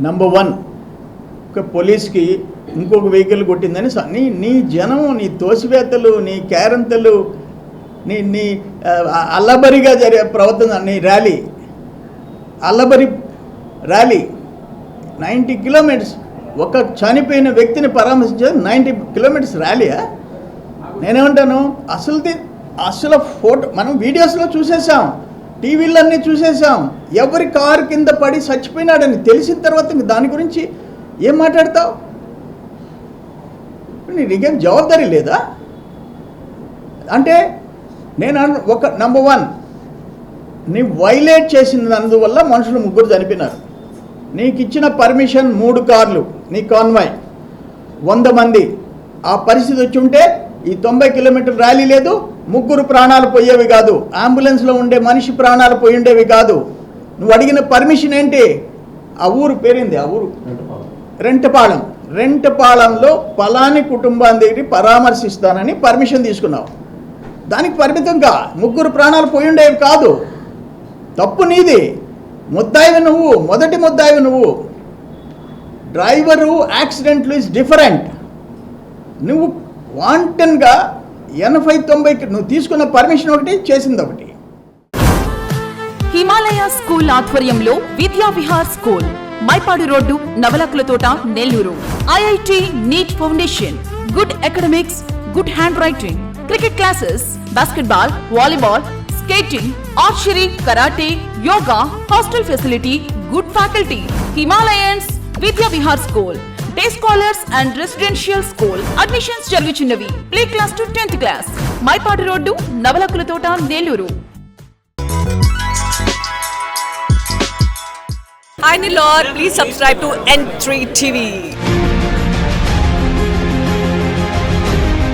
Number one ఒక పోలీస్కి ఇంకొక వెహికల్ కొట్టిందని నీ నీ జనం నీ తోసివేత్తలు నీ కేరంతలు నీ నీ అల్లబరిగా జరిగే ప్రవర్తన నీ ర్యాలీ. అల్లబరి ర్యాలీ. Ninety kilometres. ఒక చనిపోయిన వ్యక్తిని పరామర్శించేది నైంటీ కిలోమీటర్స్ ర్యాలీయా? నేనేమంటాను? అసలుది అసలు ఫోటో మనం వీడియోస్లో చూసేసాం. టీవీలన్నీ చూసేసాం ఎవరి కారు కింద పడి చచ్చిపోయినాడని తెలిసిన తర్వాత ఇంక దాని గురించి ఏం మాట్లాడతావు? నీకేం జవాబారి లేదా? అంటే నేను ఒక నంబర్ వన్ నీ వైలేట్ చేసినందువల్ల మనుషులు ముగ్గురు చనిపోయినారు. నీకు ఇచ్చిన పర్మిషన్ మూడు కార్లు నీ కాన్వాయ్ వంద మంది. ఆ పరిస్థితి వచ్చి ఉంటే ఈ తొంభై కిలోమీటర్ ర్యాలీ లేదు ముగ్గురు ప్రాణాలు పోయేవి కాదు. అంబులెన్స్లో ఉండే మనిషి ప్రాణాలు పోయి ఉండేవి కాదు. నువ్వు అడిగిన పర్మిషన్ ఏంటి? ఆ ఊరు పేరింది? ఆ ఊరు? రెంటపాళెం రెంటపాళెంలో పలాని కుటుంబాన్ని దగ్గర పరామర్శిస్తానని పర్మిషన్ తీసుకున్నావు. దానికి పరిమితంగా ముగ్గురు ప్రాణాలు పోయి ఉండేవి కాదు. తప్పు నీది. ముద్దాయివి నువ్వు. మొదటి ముద్దాయివి నువ్వు. డ్రైవరు యాక్సిడెంట్లు ఇస్ డిఫరెంట్. నువ్వు వాంటన్గా ఎనభై తొంభైకి నువ్వు తీసుకున్న పర్మిషన్ ఒకటి చేసింది ఒకటి. హిమాలయ స్కూల్ ఆధ్వర్యంలో Vidya Vihar school Mypadu road Navalakula Thota Nellore. IIT NEET foundation good academics good handwriting cricket classes basketball volleyball skating archery karate yoga hostel facility good faculty. Himalayans Vidya Vihar school. Day scholars and residential school admissions జరుగుచున్నవి. Play class to tenth class Mypadu road Navalakula Thota Nellore Hi Nilor, please subscribe to N3 TV